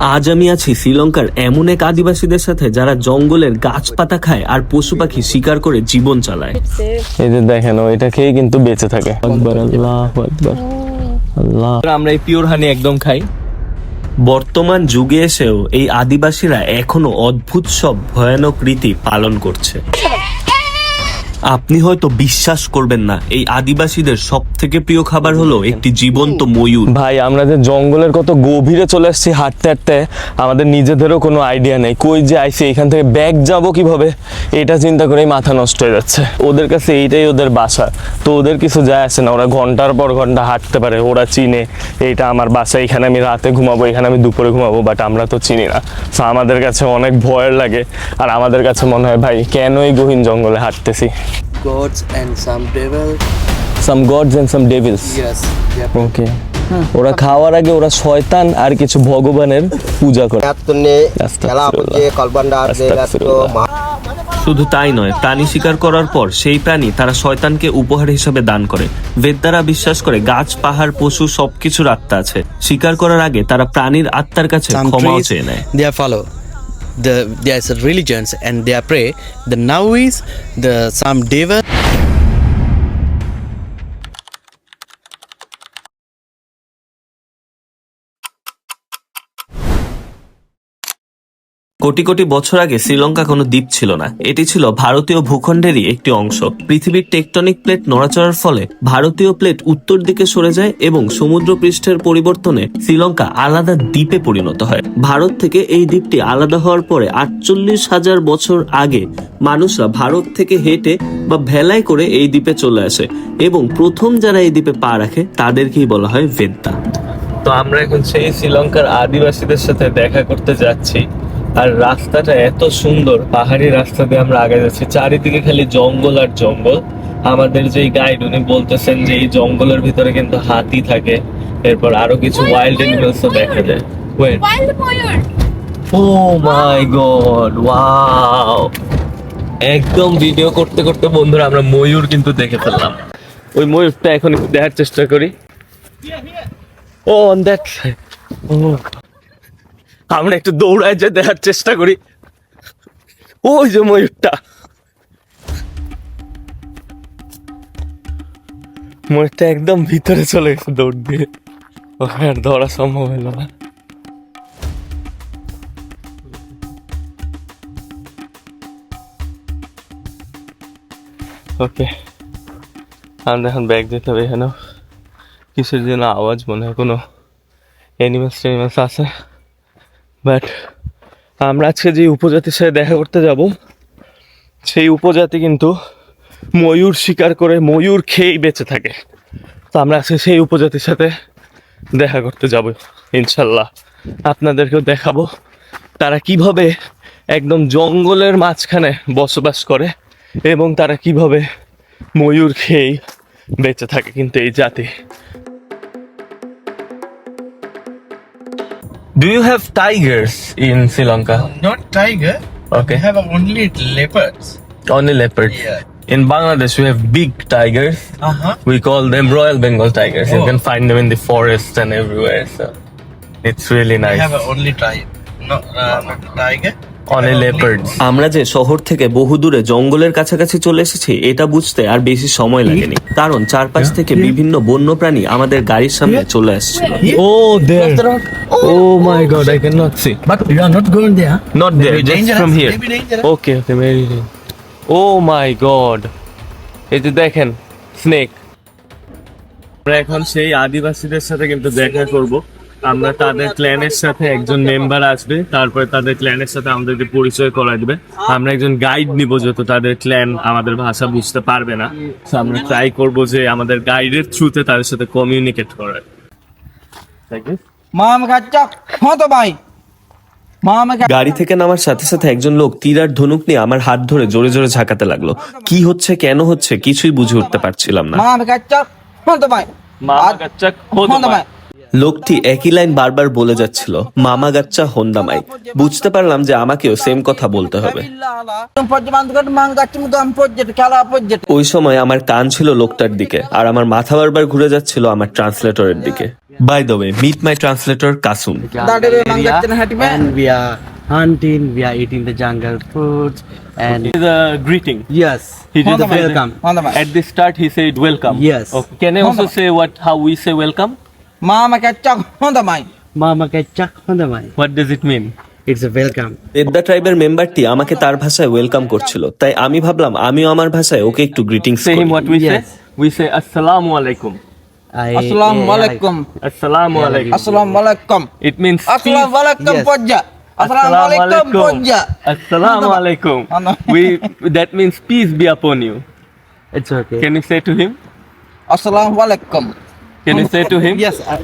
আজ আমি আছি শ্রীলঙ্কার এমন এক আদিবাসীদের সাথে যারা জঙ্গলের গাছপাতা খায় আর পশু পাখি শিকার করে জীবন চালায়। এই যে দেখেন এটা খেয়ে কিন্তু বেঁচে থাকে। আকবর আল্লাহ আকবর আল্লাহ। আমরা এই পিওর হানি একদম খাই। বর্তমান যুগে এসেও এই আদিবাসীরা এখনও অদ্ভুত সব ভয়ানক রীতি পালন করছে। আপনি হয়তো বিশ্বাস করবেন না, এই আদিবাসীদের সব থেকে প্রিয় খাবার হলো একটি জীবন্ত ময়ূর। ভাই, আমরা যে জঙ্গলের কত গভীরে চলে আসছি হাঁটতে হাঁটতে, আমাদের নিজেদেরও কোনো আইডিয়া নেই। কই যে আইসি, এখান থেকে ব্যাগ যাব কীভাবে? এটা চিন্তা করেই মাথা নষ্ট হয়ে যাচ্ছে। ওদের কাছে এইটাই ওদের বাসা। তো ওদের কিছু যায় আসে না, ওরা ঘণ্টার পর ঘণ্টা হাঁটতে পারে, ওরা চিনে এইটা আমার বাসা, এখানে আমি রাতে ঘুমাবো, এখানে আমি দুপুরে ঘুমাবো বাট আমরা তো চিনি না। তো আমাদের কাছে অনেক ভয়ের লাগে। আর আমাদের কাছে মনে হয়, ভাই, কেন এই গহীন জঙ্গলে হাঁটতেছি? Gods and some devil. Some gods and some devils Yes. Yeah. Okay ওরা খাওয়ার আগে ওরা শয়তান আর কিছু ভগবানের পূজা করে. শুধু তাই নয় প্রাণী শিকার করার পর সেই প্রাণী তারা শয়তানকে উপহার হিসাবে দান করে বেদ্দারা বিশ্বাস করে গাছ পাহাড় পশু সবকিছুর আত্মা আছে শিকার করার আগে তারা প্রাণীর আত্মার কাছে Some ক্ষমাও চেয়ে নেয়. The there's religions and they are pray. The now is the some devil. Crore crore বছর আগে শ্রীলঙ্কা কোনো দ্বীপ ছিল না। এটি ছিল ভারতীয় ভূখণ্ডেরই একটি অংশ। পৃথিবীর টেকটনিক প্লেট নড়াচড়ার ফলে ভারতীয় প্লেট উত্তর দিকে সরে যায় এবং সমুদ্র পৃষ্ঠের পরিবর্তনে শ্রীলঙ্কা আলাদা দ্বীপে পরিণত হয়। ভারত থেকে এই দ্বীপটি আলাদা হওয়ার পরে আটচল্লিশ হাজার বছর আগে মানুষরা ভারত থেকে হেঁটে বা ভেলায় করে এই দ্বীপে চলে আসে এবং প্রথম যারা এই দ্বীপে পা রাখে তাদেরকেই বলা হয় বেদ্দা তো আমরা এখন সেই শ্রীলঙ্কার আদিবাসীদের সাথে দেখা করতে যাচ্ছি। আর রাস্তাটা এত সুন্দর পাহাড়ি রাস্তা দিয়ে আমরা আগে যাচ্ছি। চারিদিকে খালি জঙ্গল আর জঙ্গল। আমাদের যে গাইড উনি বলতেছেন যে এই জঙ্গলের ভিতরে কিন্তু হাতি থাকে। এরপর আরও কিছু ওয়াইল্ড এনিমেলস দেখা যায়। Wait oh my god wow একদম ভিডিও করতে করতে বন্ধুরা আমরা ময়ূর কিন্তু দেখে ফেললাম। ওই ময়ূরটা এখন দেখার চেষ্টা করি। ও অন দ্যাট আমরা একটু দৌড়ায় যে দেখার চেষ্টা করি। ওই যে ময়ূরটা। ময়ূরটা একদম ভিতরে চলে গেছে দৌড় দিয়ে। ওকে আর ধরা সম্ভব হলো না। ওকে। আমরা এখন ব্যাগ যেতে হবে এখানে কিসের যেন আওয়াজ মনে হয় কোনো অ্যানিমালস ট্যানিমালস আছে। বাট আমরা আজকে যে উপজাতির সাথে দেখা করতে যাব, সেই উপজাতি কিন্তু ময়ূর শিকার করে ময়ূর খেয়েই বেঁচে থাকে। তো আমরা আজকে সেই উপজাতির সাথে দেখা করতে যাব, ইনশাল্লাহ। আপনাদেরকেও দেখাবো তারা কীভাবে একদম জঙ্গলের মাঝখানে বসবাস করে এবং তারা কীভাবে ময়ূর খেয়েই বেঁচে থাকে কিন্তু এই জাতি। Do you have tigers in Sri Lanka? Not tiger. Okay. We have only leopards. Only leopards. Yeah. In Bangladesh, we have big tigers. Uh huh. We call them Royal Bengal tigers. You Oh. can find them in the forest and everywhere. So it's really nice. We have only tiger. Not, uh, not আমরা যে শহর থেকে বহু দূরে জঙ্গলের কাছাকাছি চলে এসেছি এটা বুঝতে আর বেশি সময় লাগেনি। কারণ চারপাশ থেকে বিভিন্ন বন্য প্রাণী আমাদের গাড়ির সামনে চলে আসছে ও my god not see but okay okay oh my god এই দেখেন স্নেক এখন সেই আদিবাসীদের সাথে কিন্তু দেখা করব। আমরা তাদের ক্ল্যানের সাথে একজন মেম্বার আসবে তারপরে তাদের ক্ল্যানের সাথে আমাদেরকে পরিচয় করায় দেবে। আমরা একজন গাইড নিব যত তাদের ক্ল্যান আমাদের ভাষা বুঝতে পারবে না। তো আমরা ট্রাই করব যে আমাদের গাইডের থ্রুতে তাদের সাথে কমিউনিকেট করার মাম হ্যাঁ তো ভাই। গাড়ি থেকে নামার সাথে সাথে একজন লোক তীর আর ধনুক নিয়ে আমার হাত ধরে জোরে জোরে ঝাঁকাতে লাগল। কি হচ্ছে কেন হচ্ছে কিছুই বুঝে উঠতে পারছিলাম না। মাম গাচ্চা হ্যাঁ তো ভাই। মামা গাচ্চা হ্যাঁ তো ভাই। লোকটি একই লাইন বারবার বলে যাচ্ছিল মামা গাচ্চা হন্দামাই বুঝতে পারলাম যে আমাকেও সেম কথা বলতে হবে ওই সময় আমার কান ছিল লোকটার দিকে আর আমার মাথা বারবার ঘুরে যাচ্ছিল আমার ট্রান্সলেটরের দিকে by the way meet my translator are hunting, we are eating the jungle fruits, and The greeting. yes, He did the welcome. At the start, he said welcome. Yes. Okay. Can I also say what how we say welcome? Mama kacang, mantap, Mai. Mama kachak handamai. What does it mean? It's a welcome. Vedda ট্রাইবের মেম্বারটি আমাকে তার ভাষায় welcome করছিল তাই আমি ভাবলাম আমিও আমার ভাষায় ওকে একটু greetings Say him what we Yes. say. We say Assalamu alaikum. I, Assalamualaikum. Assalamu alaikum. Assalamualaikum. It means peace. Assalamualaikum Yes. pojak. Assalamualaikum pojak. Assalamu alaikum. Ano? We that means peace be upon you. It's okay. Can you say to him? Assalamualaikum. Can you say to him? yes, I,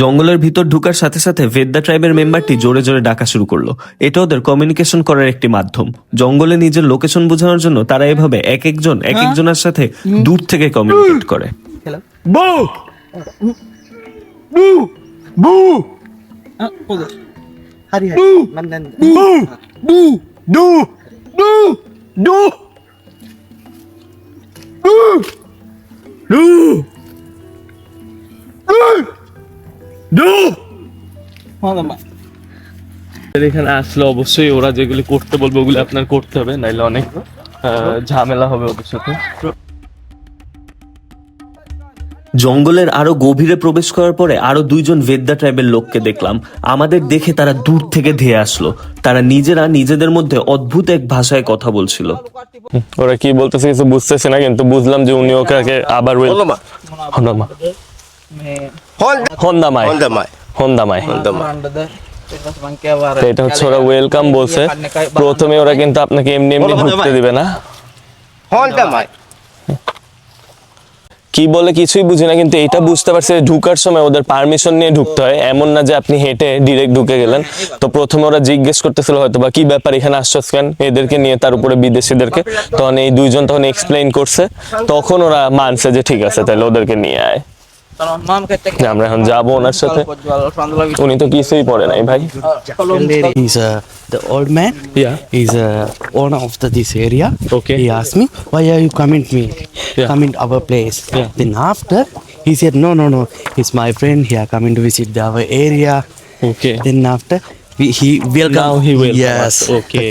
জঙ্গলের ভিতর ঢুকার সাথে সাথে ভেদ্দা ট্রাইবের মেম্বারটি জোরে জোরে ডাকা শুরু করল। এটা ওদের কমিউনিকেশন করার একটি মাধ্যম। জঙ্গলে নিজের লোকেশন বোঝানোর জন্য তারা এভাবে এক একজন এক একজনের সাথে দূর থেকে কমিউনিকেট করে। Hello. Hari. Mandan. এখানে আসলে অবশ্যই ওরা যেগুলি করতে বলবে ওগুলি আপনার করতে হবে নাইলে অনেক আহ, ঝামেলা হবে ওদের সাথে। জঙ্গলের আরও গভীরে প্রবেশ করার পরে আরও দুইজন ভেদ্দা ট্রাইবের লোককে দেখলাম। আমাদের দেখে তারা দূর থেকে ধেয়ে আসলো। তারা নিজেরা নিজেদের মধ্যে অদ্ভুত এক ভাষায় কথা বলছিল। ওরা কি বলতেছে কিছু বুঝতেছে না কিন্তু বুঝলাম যে উনি ওকে আবার হন্দামা হন্দামাই. হন্দামাই এটা হচ্ছে ওরা ওয়েলকাম বলছে। প্রথমে ওরা কিন্তু আপনাকে এমনি এমনি ঢুকতে দিবে না। Hondamai. কি বলে কিছুই বুঝি না, কিন্তু এটা বুঝতে পারছে ঢুকার সময় ওদের পারমিশন নিয়ে ঢুকতে হয়। এমন না যে আপনি হেঁটে ডিরেক্ট ঢুকে গেলেন। তো প্রথমে ওরা জিজ্ঞেস করতেছিল হয়তো বা কি ব্যাপার এখানে আশ্বাস কেন? এদেরকে নিয়ে, তার উপরে বিদেশিদেরকে। তখন এই দুইজন তখন এক্সপ্লেইন করছে। তখন ওরা মানছে যে ঠিক আছে, তাহলে ওদেরকে নিয়ে আয়। Kalau mam kacang. যে আমরা এখন যাবো ওনার সাথে Jual sandal উনি তো কিছুই পড়ে নাই ভাই He's uh, the old man. Yeah. He's uh, owner of the, this area. Okay. He asked me, why are you coming to me? Yeah. Coming to our place. Yeah. Then after, he said, no, no, no. He's my friend. He are coming to visit the, our area. Okay Then after, we, he welcome. Now he welcome Yes. us. Okay.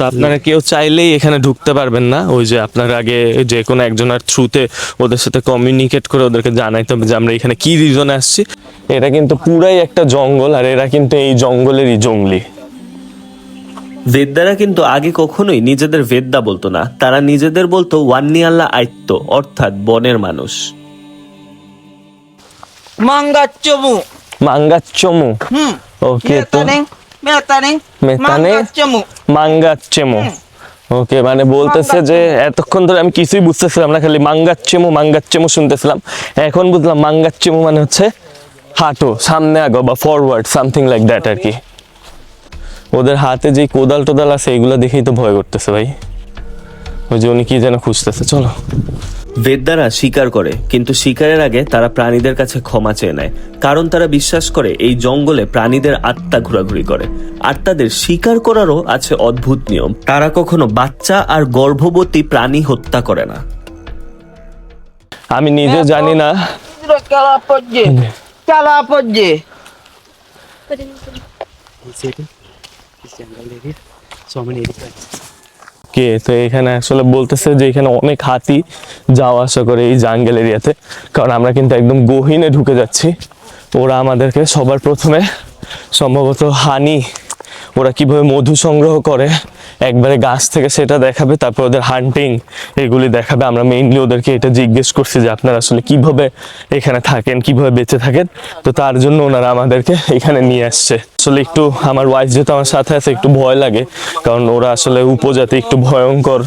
তো আপনারা কেউ চাইলেই এখানে ঢুকতে পারবেন না। ওই যে আপনার আগে যে কোনো একজনের থ্রুতে ওদের সাথে কমিউনিকেট করে ওদেরকে জানাইতে হবে যে আমরা এখানে কি রিজনে আসছি। এটা কিন্তু পুরাই একটা জঙ্গল আর এরা কিন্তু এই জঙ্গলেরই জঙ্গলি। ভেদ্দারা কিন্তু আগে কখনোই নিজেদের ভেদ্দা বলতো না। তারা নিজেদের বলতো ওয়ান্নি আল্লাহ আইত্য অর্থাৎ বনের মানুষ। মাঙ্গাচ্চমু. মাঙ্গাচ্চমু. ওকে তো মাঙ্গাচ্চেমু। ওকে মানে বলতেছে যে এতক্ষণ ধরে আমি কিছুই বুঝতেছিলাম না খালি মাঙ্গাচ্চেমু মাঙ্গাচ্চেমু শুনতেছিলাম। এখন বুঝলাম মাঙ্গাচ্চেমু মানে হচ্ছে হাঁটো সামনে আগো বা ফরওয়ার্ড সামথিং লাইক দ্যাট আর কি। ওদের হাতে যে কোদাল টোদাল আছে এগুলো দেখেই তো ভয় করতেছে ভাই। ওই যে উনি কি যেন খুঁজতেছে চলো। ভেদ্দারা শিকার করে কিন্তু শিকারের আগে তারা প্রাণীদের কাছে ক্ষমা চেয়ে নেয় কারণ তারা বিশ্বাস করে এই জঙ্গলে প্রাণীদের আত্মা ঘোরাঘুরি করে। আর তাদের শিকার করারও আছে অদ্ভুত নিয়ম। তারা কখনো বাচ্চা আর গর্ভবতী প্রাণী হত্যা করে না। আমি নিজে জানি না। Kalau apa je. Kalau apa je. He said, this jungle area, so many elephants. কে তো এখানে আসলে বলতেছে যে এখানে অনেক হাতি যাওয়া আসা করে এই জাঙ্গেল এরিয়াতে কারণ আমরা কিন্তু একদম গহীনে ঢুকে যাচ্ছি ওরা আমাদেরকে সবার প্রথমে সম্ভবত হানি ওরা কীভাবে মধু সংগ্রহ করে একবারে গাছ থেকে সেটা দেখাবে, তারপর ওদের হান্টিং এগুলি দেখাবে। আমরা মেইনলি ওদেরকে এটা জিজ্ঞেস করছি যে, আপনারা আসলে কীভাবে এখানে থাকেন, কীভাবে বেঁচে থাকেন? তো তার জন্য ওনারা আমাদেরকে এখানে নিয়ে আসছে। আসলে একটু আমার ওয়াইফ যেহেতু আমার সাথে আছে, একটু ভয় লাগে। কারণ ওরা আসলে উপজাতি, একটু ভয়ঙ্কর।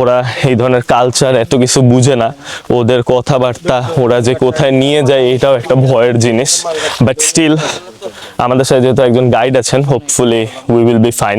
ওরা এই ধরনের কালচার এত কিছু বুঝে না। ওদের কথাবার্তা, ওরা যে কোথায় নিয়ে যায়, এটাও একটা ভয়ের জিনিস। বাট স্টিল আমাদের সাথে যেহেতু একজন গাইড আছেন hopefully we will be fine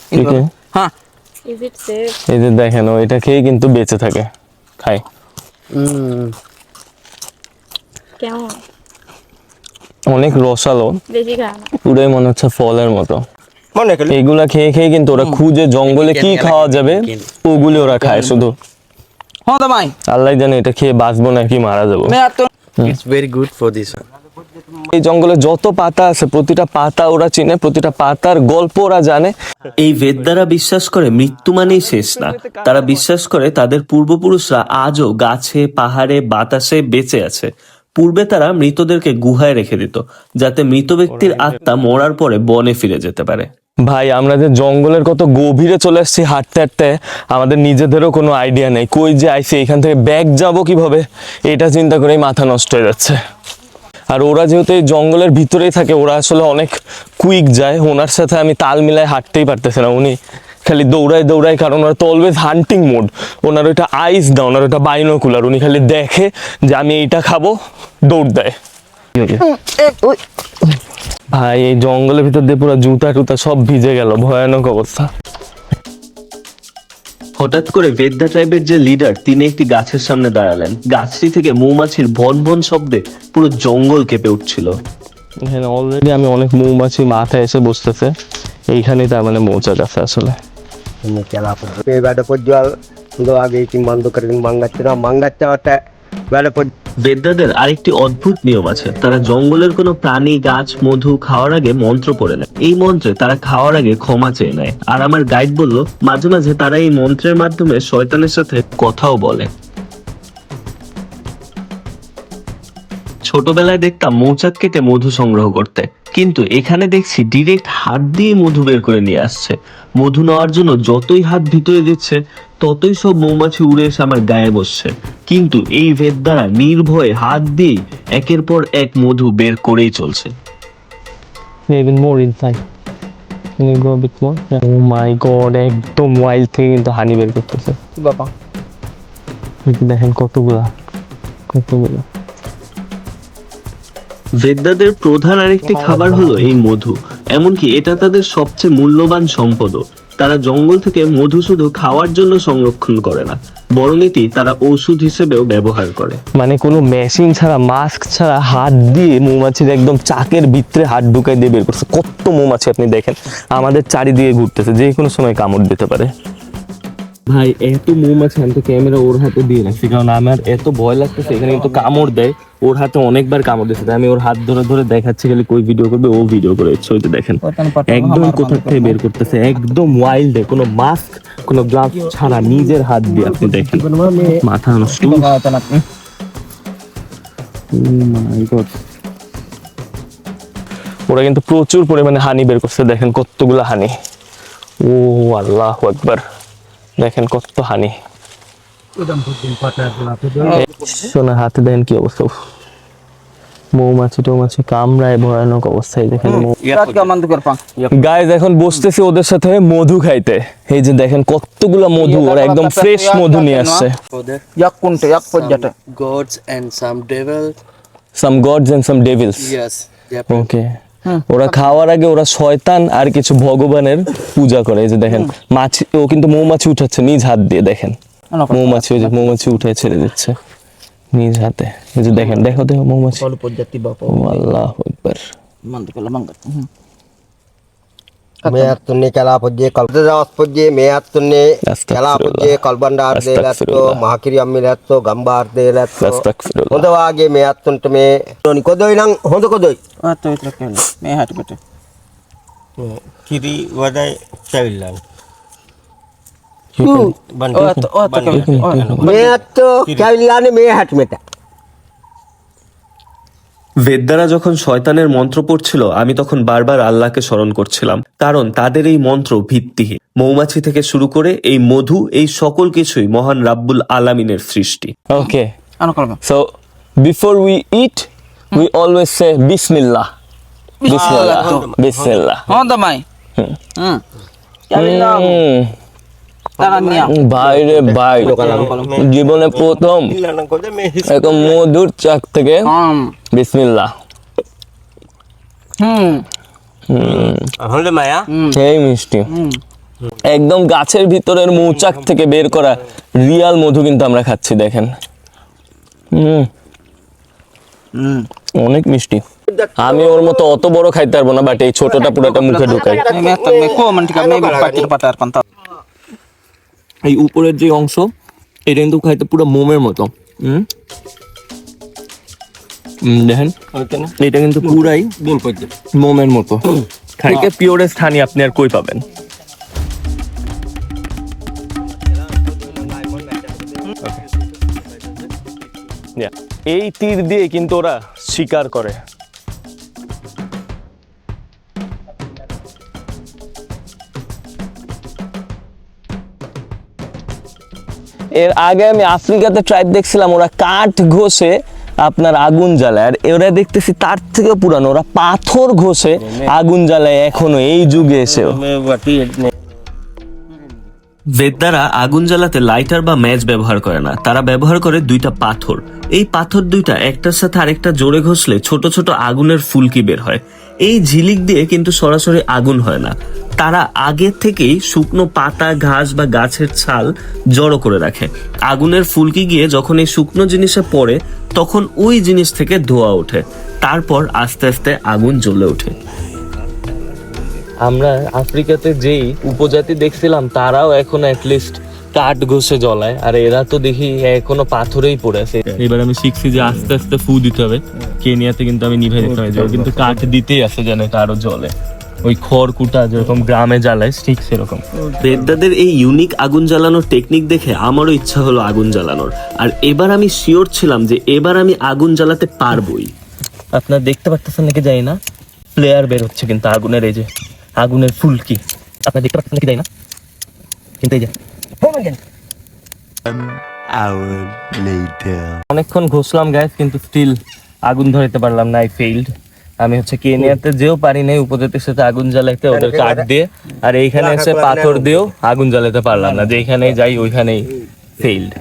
Safe? এই যে দেখেন ও এটা খেয়ে কিন্তু বেঁচে থাকে। খাই. অনেক রসালো। পুরোই মনে হচ্ছে ফলের মতো। এগুলা খেয়ে খেয়ে কিন্তু ওরা খুঁজে জঙ্গলে কি খাওয়া যাবে ওগুলি ওরা খায় শুধু। da আল্লাহ জানে এটা খেয়ে বাঁচবো নাকি মারা যাব। very good for this one. এই জঙ্গলে যত পাতা আছে প্রতিটা পাতা ওরা চিনে প্রতিটা পাতার গল্প ওরা জানে। এই বেদ্যারা বিশ্বাস করে মৃত্যু মানেই শেষ না। তারা বিশ্বাস করে তাদের পূর্বপুরুষরা আজও গাছে পাহাড়ে বাতাসে বেঁচে আছে। পূর্বে তারা মৃতদেরকে গুহায় রেখে দিত যাতে মৃত ব্যক্তির আত্মা মরার পরে বনে ফিরে যেতে পারে। ভাই আমরা যে জঙ্গলের কত গভীরে চলে আসছি হাঁটতে হাঁটতে আমাদের নিজেদেরও কোনো আইডিয়া নেই। কই যে আইসি এখান থেকে ব্যাগ যাব কীভাবে? এটা চিন্তা করেই মাথা নষ্ট হয়ে যাচ্ছে। আর ওরা যেহেতু এই জঙ্গলের ভিতরেই থাকে, ওরা আসলে অনেক কুইক যায়। ওনার সাথে আমি তাল মিলায় হাঁটতেই পারতেছে না। উনি খালি দৌড়ায় দৌড়ায়, কারণ ওরা তো অলওয়েজ হান্টিং মোড ওনার ওইটা আইস না, ওনার ওইটা বাইনোকুলার উনি খালি দেখে যে আমি এইটা খাব, দৌড় দেয়। ভাই, এই জঙ্গলের ভিতর দিয়ে পুরো জুতা টুতা সব ভিজে গেল। ভয়ানক অবস্থা। হঠাৎ করে বেদ্যা ট্রাইবের যে লিডার তিনি একটি গাছের সামনে দাঁড়ালেন। গাছটি থেকে মৌমাছির ভন ভন শব্দে পুরো জঙ্গল কেঁপে উঠছিল। এখানে অলরেডি আমি অনেক মৌমাছি মাথায় এসে বসতেছে। এইখানেই তার মানে মৌচাক আছে আসলে। বেড়া পর্যাল আগে কি বন্ধ করে মাঙ্গাচ্ছে না। মাঙ্গাচ্ছে ওটা বেড়া বেদ্যাদের আরেকটি অদ্ভুত নিয়ম আছে। তারা জঙ্গলের কোনো প্রাণী, গাছ, মধু খাওয়ার আগে মন্ত্র পড়ে নেয়। এই মন্ত্রে তারা খাওয়ার আগে ক্ষমা চেয়ে নেয়। আর আমার গাইড বলল, মাঝে মাঝে তারা এই মন্ত্রের মাধ্যমে শয়তানের সাথে কথাও বলে। ছোটবেলায় দেখতাম মৌচাক কেটে মধু সংগ্রহ করতে। কিন্তু এখানে দেখছি ডিরেক্ট হাত দিয়ে মধু বের করে নিয়ে আসছে। মধু নেওয়ার জন্য যতই হাত ভিতরে দিচ্ছে ততই সব মৌমাছি উড়ে এসে আমার গায়ে বসছে। কিন্তু এই ভেদ দ্বারা নির্ভয়ে হাত দিয়ে একের পর এক মধু বের করেই চলছে। Even more inside. Can you go a bit more. Yeah. oh my god একদম ওয়াইল্ড থেকে কিন্তু হানি বের করতেছে. এই দেখেন কতগুলা কতগুলা। ভেদ্যাদের প্রধান আরেকটি খাবার হলো এই মধু। এমনকি এটা তাদের সবচেয়ে মূল্যবান সম্পদও। তারা জঙ্গল থেকে মধু শুধু খাওয়ার জন্য সংরক্ষণ করে না বরং এটি তারা ঔষধ হিসেবেও ব্যবহার করে। মানে কোনো মেশিন ছাড়া মাস্ক ছাড়া হাত দিয়ে মৌমাছির একদম চাকের ভিতরে হাত ঢুকাই দিয়ে বের করছে। কত মৌমাছি আপনি দেখেন আমাদের চারিদিকে ঘুরতেছে যে কোনো সময় কামড় দিতে পারে। ভাই এত মৌমাছি আমি তো ক্যামেরা ওর হাতে দিয়ে রাখছি। কারণ আমার এত ভয় লাগতেছে এখানে কিন্তু কামড় দেয়। ওর হাতে অনেকবার কামড় তাই আমি ওর হাত ধরে ধরে দেখাচ্ছি খালি কই ভিডিও করবে ও ভিডিও করে। যে দেখেন একদম কোথা থেকে বের করতেছে একদম ওয়াইল্ডে কোনো মাস্ক কোনো গ্লাভস ছাড়া নিজের হাত দিয়ে আপনি দেখেন। মাথা নষ্ট। my God. ওরা কিন্তু প্রচুর পরিমাণে হানি বের করছে দেখেন কতগুলো হানি। ও আল্লাহ একবার দেখেন কত হানি শোনা হাতে দেখেন কি অবস্থা মৌমাছি টৌমাছি কামড়ায় ভয়ানক অবস্থায় দেখেন. গাইজ এখন বসতেছি ওদের সাথে মধু খাইতে এই যে দেখেন কতগুলা মধু ওরা একদম ফ্রেশ মধু নিয়ে আসছে Yak kunte yak pojjata. gods and some devil. Some gods and some devils praying. Okay ওরা খাওয়ার আগে ওরা শয়তান আর কিছু ভগবানের পূজা করে। এই যে দেখেন মাছি ও কিন্তু মৌমাছি উঠাচ্ছে নিজ হাত দিয়ে দেখেন। মৌমাছি ওই যে মৌমাছি উঠে ছেড়ে দিচ্ছে। নিজ হাতে। এই যে দেখেন দেখো দেখো মৌমাছি। আল্লাহ একবার මේ අත්තුන්නේ කලාපොජ්ජේ කල්ද දවස් පොජ්ජේ මේ අත්තුන්නේ කලාපොජ්ජේ කල්බණ්ඩාර්දේ ලැත්තෝ මහකිරි අම්මි ලැත්තෝ ගම්බාර්දේ ලැත්තෝ හොඳ වාගේ මේ අත්තුන්ට මේ ටෝනි කොදොයි නම් හොඳ කොදොයි? අත විතර කියන්නේ මේ හැටපට. කිරි වඩයි චවිල්ලන් මේ අත්තෝ කැවිල්ලානේ මේ හැටමට. বেদ্যারা যখন শয়তানের মন্ত্র পড়ছিল আমি তখন বারবার আল্লাহকে স্মরণ করছিলাম। কারণ তাদের এই মন্ত্র ভিত্তিহীন। মৌমাছি থেকে শুরু করে এই মধু এই সকল কিছুই মহান রাব্বুল আলামিনের সৃষ্টি। Okay so before we eat we always say বিসমিল্লাহ বিসমিল্লাহ বিসমিল্লাহ Honda mai. Hmm. হুম, ভাই জীবনে প্রথম. এরকম মধুর চাক থেকে. মায়া? সেই মিষ্টি। একদম গাছের ভিতরের মৌচাক থেকে বের করা রিয়াল মধু কিন্তু আমরা খাচ্ছি দেখেন। হুম। অনেক মিষ্টি। আমি ওর মতো অত বড় খাইতে পারব না বাট এই ছোটটা পুরোটা মুখে ঢুকাই। এই উপরের যে অংশ এটা কিন্তু খাইতে পুরো মোমের মতো। হুম? দেখেন এটা কিন্তু পুরাই মোমের মতো। খাইতে পিওরেস্ট হানি আপনি আর কই পাবেন? এই তীর দিয়ে কিন্তু ওরা শিকার করে। এর আগে আমি আফ্রিকাতে ট্রাইব দেখছিলাম, ওরা কাঠ ঘষে আপনার আগুন জ্বালায়। আর ওরা দেখতেছি তার থেকে পুরানো, ওরা পাথর ঘষে আগুন জ্বালায় এখনও, এই যুগে এসেও। বেদ্দারা আগুন জ্বালাতে লাইটার বা ম্যাচ ব্যবহার করে না, তারা ব্যবহার করে দুইটা পাথর। এই পাথর দুইটা একটার সাথে আরেকটা জোরে ঘষলে ছোট ছোট আগুনের ফুলকি বের হয়। এই ঝিলিক দিয়ে কিন্তু সরাসরি আগুন হয় না। তারা আগে থেকেই শুকনো পাতা, ঘাস বা গাছের ছাল জড়ো করে রাখে। আগুনের ফুলকি গিয়ে যখন এই শুকনো জিনিসে পড়ে, তখন ওই জিনিস থেকে ধোয়া ওঠে। তারপর আস্তে আস্তে আগুন জ্বলে ওঠে। আমরা আফ্রিকাতে যেই উপজাতি দেখছিলাম, তারাও এখন লিস্ট কাঠ ঘষে জ্বলায়। আর এরা তো দেখি এখনও পাথরেই পড়ে আছে। এবার আমি শিখছি যে আস্তে আস্তে ফু দিতে হবে। কেনিয়াতে কিন্তু আমি নিভে দিতে হবে। কিন্তু কাঠ দিতেই আছে যেন আরও জ্বলে। ওই খড় কুটা যেরকম গ্রামে জ্বালায় ঠিক সেরকম। বেদ্দাদের এই ইউনিক আগুন জ্বালানোর টেকনিক দেখে আমারও ইচ্ছা হলো আগুন জ্বালানোর। আর এবার আমি শিওর ছিলাম যে এবার আমি আগুন জ্বালাতে পারবোই। আপনার দেখতে পারতেছেন নাকি যাই না? প্লেয়ার বের হচ্ছে কিন্তু আগুনের এই যে আগুনের ফুলকি। আপনার দেখতে পাচ্ছেন নাকি যাই না? কিন্তু এই যে. অনেকক্ষণ ঘষলাম গ্যাস কিন্তু স্টিল আগুন ধরাতে পারলাম না আই ফেইল্ড আমি হচ্ছে কেনিয়াতে যেও পারি নাই উপজাতির সাথে আগুন জ্বালাইতে ওদের কাঠ দিয়ে আর এইখানে এসে পাথর দিয়েও আগুন জ্বালাতে পারলাম না যেখানে যাই ওইখানেই failed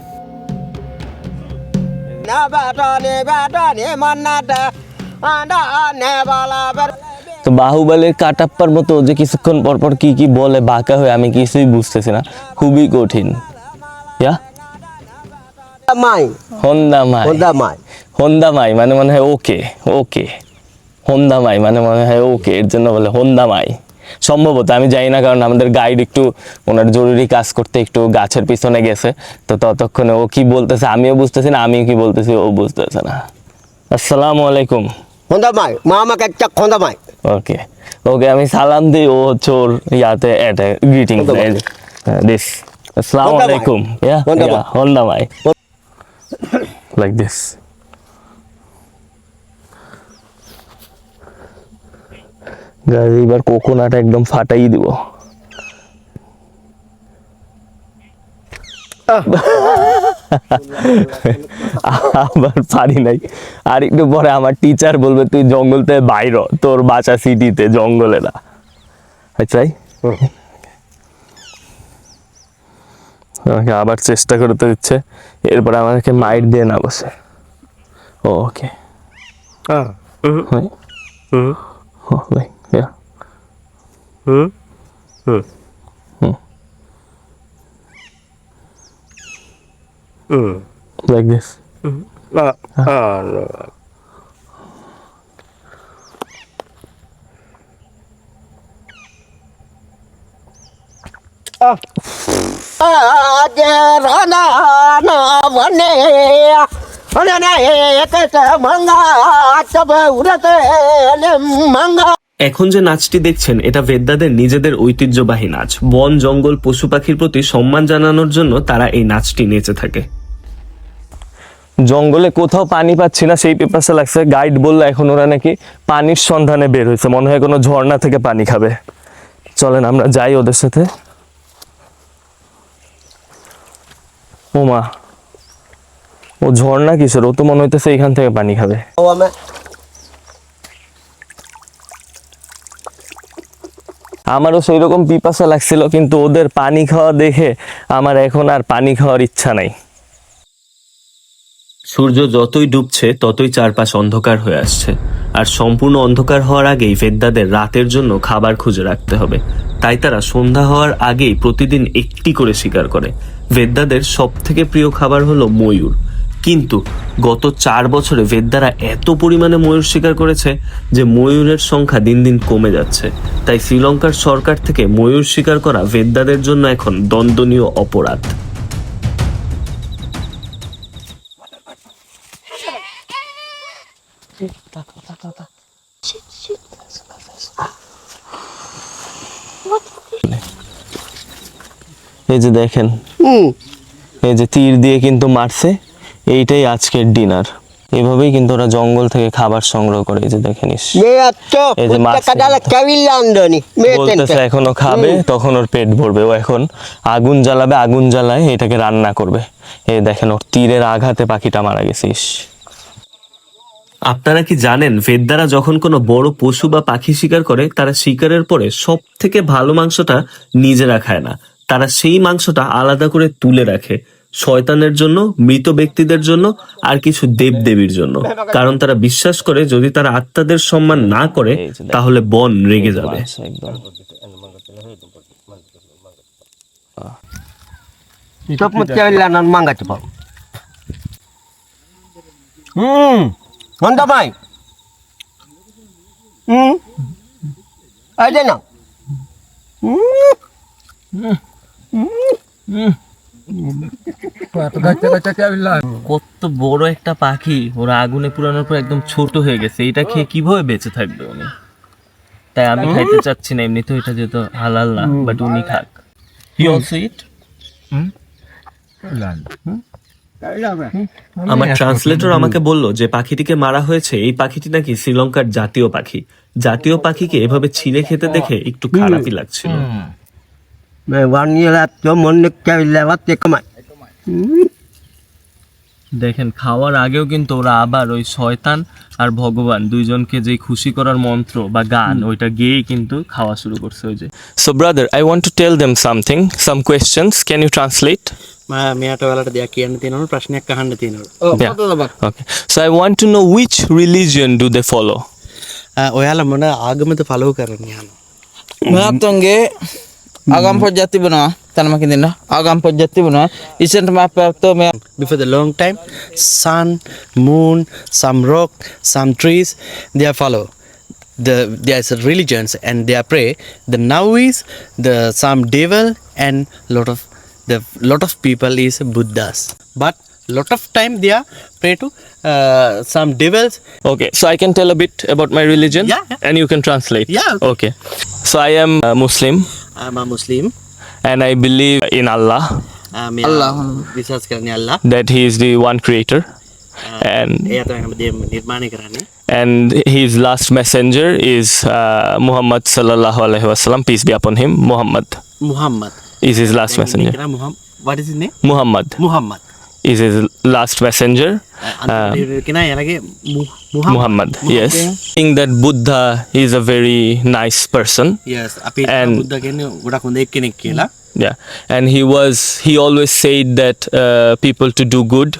bata ne manata. Anda ne bala ber. তো বাহুবলের কাটাপ্পার মতো যে কিছুক্ষণ পর পর কি কি বলে বাঁকা হয়ে আমি কিছুই বুঝতেছি না। খুবই কঠিন। ইয়া. হন্দা মাই. হন্দা মানে মনে হয় ওকে ওকে। হন্দা মাই মানে মনে হয় ওকে এর জন্য বলে হন্দা মাই সম্ভবত আমি জানি না কারণ আমাদের গাইড একটু ওনার জরুরি কাজ করতে একটু গাছের পিছনে গেছে তো ততক্ষণে ও কি বলতেছে আমিও বুঝতেছি না আমিও কি বলতেছি ও বুঝতেছে না। আসসালামু আলাইকুম। Mai. Mama kecak Honda ওকে ওকে আমি সালাম দিই ও হচ্ছে ওর ইয়াতে এটা গ্রিটিং দিস। আসসালামু আলাইকুম। ইয়া লাইক দিস গাইজ এবার কোকোনাট একদম ফাটাই দিব। আবার পারি নাই। আর একটু পরে আমার টিচার বলবে তুই জঙ্গল থেকে বাইর তোর বাসা সিটিতে জঙ্গলে না। আচ্ছাই আমাকে আবার চেষ্টা করতে দিচ্ছে। এরপরে আমাকে মাইট দিয়ে না বসে। ওকে। like this Ajarana na vane. Na ekata manga. Chaba urate ne manga. এখন যে নাচটি দেখছেন এটা বেদ্দাদের নিজেদের ঐতিহ্যবাহী নাচ। বন জঙ্গল পশু পাখির প্রতি সম্মান জানানোর জন্য তারা এই নাচটি নেচে থাকে। জঙ্গলে কোথাও পানি পাচ্ছি না সেই পেপারসে লাগছে গাইড বলল এখন ওরা নাকি পানির সন্ধানে বের হয়েছে মনে হয় কোনো ঝর্ণা থেকে পানি খাবে। চলেন আমরা যাই ওদের সাথে। ও মা ও ঝর্ণা কিসের? ও তো মনে হইতেছে এখান থেকে পানি খাবে. আমারও সেই রকম পিপাসা লাগছিল কিন্তু ওদের পানি খাওয়া দেখে আমার এখন আর পানি খাওয়ার ইচ্ছা নাই। সূর্য যতই ডুবছে, ততই চারপাশ অন্ধকার হয়ে আসছে। আর সম্পূর্ণ অন্ধকার হওয়ার আগেই ভেদ্দাদের রাতের জন্য খাবার খুঁজে রাখতে হবে। তাই তারা সন্ধ্যা হওয়ার আগেই প্রতিদিন একটি করে শিকার করে। ভেদ্দাদের সব থেকে প্রিয় খাবার হলো ময়ূর। কিন্তু গত চার বছরে ভেদ্দারা এত পরিমাণে ময়ূর শিকার করেছে যে ময়ূরের সংখ্যা দিন দিন কমে যাচ্ছে। তাই শ্রীলঙ্কার সরকার থেকে ময়ূর শিকার করা ভেদ্দাদের জন্য এখন দণ্ডনীয় অপরাধ। এই যে দেখেন। এই যে তীর দিয়ে কিন্তু মারছে এইটাই আজকের ডিনার। এভাবেই কিন্তু ওরা জঙ্গল থেকে খাবার সংগ্রহ করে এই যে দেখেন. Me বলতেছে. এখনও খাবে তখন ওর পেট ভরবে। ও এখন আগুন জ্বালাবে আগুন জ্বালায় এটাকে রান্না করবে। এই দেখেন ওর তীরের আঘাতে পাখিটা মারা গেছিস আপনারা কি জানেন ভেদ্দারা যখন কোনো বড় পশু বা পাখি শিকার করে তারা শিকারের পরে সব থেকে ভালো মাংসটা নিজেরা খায় না। তারা সেই মাংসটা আলাদা করে তুলে রাখে শয়তানের জন্য মৃত ব্যক্তিদের জন্য আর কিছু দেব দেবীর জন্য। কারণ তারা বিশ্বাস করে যদি তারা আত্মাদের সম্মান না করে। তাহলে বন রেগে যাবে। আচ্ছা, Stop Hmm. Honda mai. Hmm. Ada na. কত বড় একটা পাখি। ওরা আগুনে পুরানোর পর একদম ছোট হয়ে গেছে। এটা খেয়ে কীভাবে বেঁচে থাকবে উনি? তাই আমি খাইতে চাচ্ছি না এমনিতেও এটা যেহেতু হালাল না বাট উনি খাক। হি অলসো ইট আমার ট্রান্সলেটর আমাকে বলল যে পাখিটিকে মারা হয়েছে এই পাখিটি নাকি শ্রীলঙ্কার জাতীয় পাখি। জাতীয় পাখিকে এভাবে ছিঁড়ে খেতে দেখে একটু খারাপই লাগছিল। দেখেন খাওয়ার আগেও কিন্তু ওরা আবার ওই শয়তান আর ভগবান দুইজনকে যে খুশি করার মন্ত্র বা গান ওইটা গেয়েই কিন্তু খাওয়া শুরু করছে ওই যে So brother, I want to tell them something, some questions. Can you translate? මෙයාට ඔයාලට දෙයක් කියන්න තියෙනවලු ප්‍රශ්නයක් අහන්න තියෙනවලු Yeah. Okay. So I want to know which religion do they follow? ඔයාලා මොන ආගමද ෆලෝ කරන්න යන මෙයාත්තුන්ගේ ආගම් පොජ්ජක් තිබෙනවා before the long time sun moon some rock some trees they are follow. The their religions and they are pray the now is the some devil and lot of the lot of people is buddhas. But lot of time they are pray to uh, some devils. Okay so i can tell a bit about my religion yeah, yeah. and you can translate. Yeah okay. So i am a muslim. I'm a muslim and I believe in Allah. Um, Allah. বিশ্বাস করেন আল্লাহ? That he is the one creator. Uh, and and his last messenger is uh, Muhammad sallallahu alaihi wasallam peace be upon him Muhammad. Muhammad. Is his last messenger. What is his name? Muhammad. Muhammad is his last messenger අන්තිමට කෙනා එයාලගේ මු- මුහම්මද් Muhammad yes think that Buddha is a very nice person yes අපි And- බුද්ධ කියන්නේ ගොඩක් හොඳ එක්කෙනෙක් කියලා yeah and he was he always said that uh, people to do good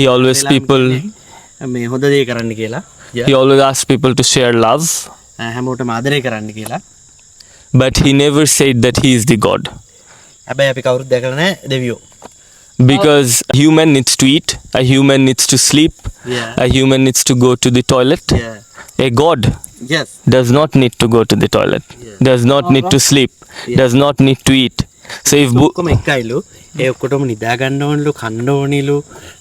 he always වෙලාම people කියන්නේ මේ හොඳ දේ කරන්න කියලා he always asked people to share love අ, හැමෝටම ආදරය කරන්න කියලා but he never said that he is the god හැබැයි අපි කවුරුත් දැකලා නැහැ දෙවියෝ because a human needs to eat a human needs to sleep yeah. a human needs to go to the toilet yeah. a god yes does not need to go to the toilet yeah. does not need to uh-huh. sleep does not need to eat so if ඒ ඔක්කොටම නිදා ගන්න ඕනලු කන්න ඕනිලු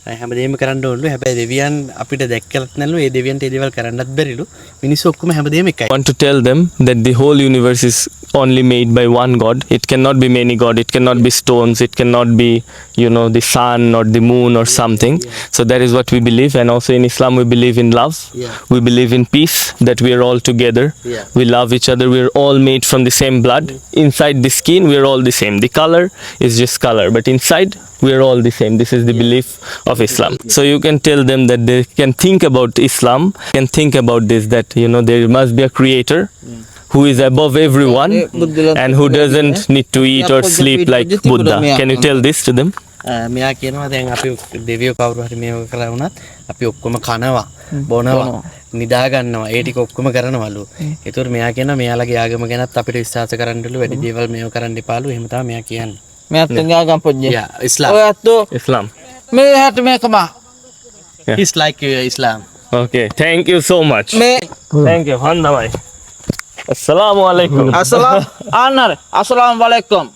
අ, හැමදේම කරන්න ඕනලු හැබැයි දෙවියන් අපිට දැක්කලත් නැලු ඒ දෙවියන්ට ඒ දේවල් කරන්නත් බැරිලු මිනිස්සු ඔක්කොම හැමදේම එකයි want to tell them that the whole universe is only made by one god it cannot be many god it cannot be stones it cannot be you know the sun or the moon or something so that is what we believe and also in islam we believe in love Yeah. we believe in peace that we are all together Yeah. we love each other we are all made from the same blood inside the skin we are all the same the color is just color but inside we are all the same. This is the belief of islam. So you can tell them that they can think about islam can think about this that you know there must be a creator who is above everyone and who doesn't need to eat or sleep like Buddha. Can you tell this to them? මෙයා කියනවා දැන් අපි දෙවියෝ කවුරු හරි මේක කළා වුණත් අපි ඔක්කොම කනවා බොනවා නිදා ගන්නවා ඒ ටික ඔක්කොම කරනවලු. ඒතකොට මෙයා කියනවා මෙයාලගේ ආගම ගැනත් අපිට විශ්වාස කරන්නලු වැඩි දේවල් මේව කරන්න එපාලු. එහෙම තමයි මෙයා කියන්නේ. Me tengagan pun je. Yeah, Islam. Oh, tu. Islam. Me hat me kama. Yeah. He's like uh, Islam. Okay, thank you so much. Me thank you. Handa bhai. Assalamualaikum. Assalam. Anar. Assalamu alaikum.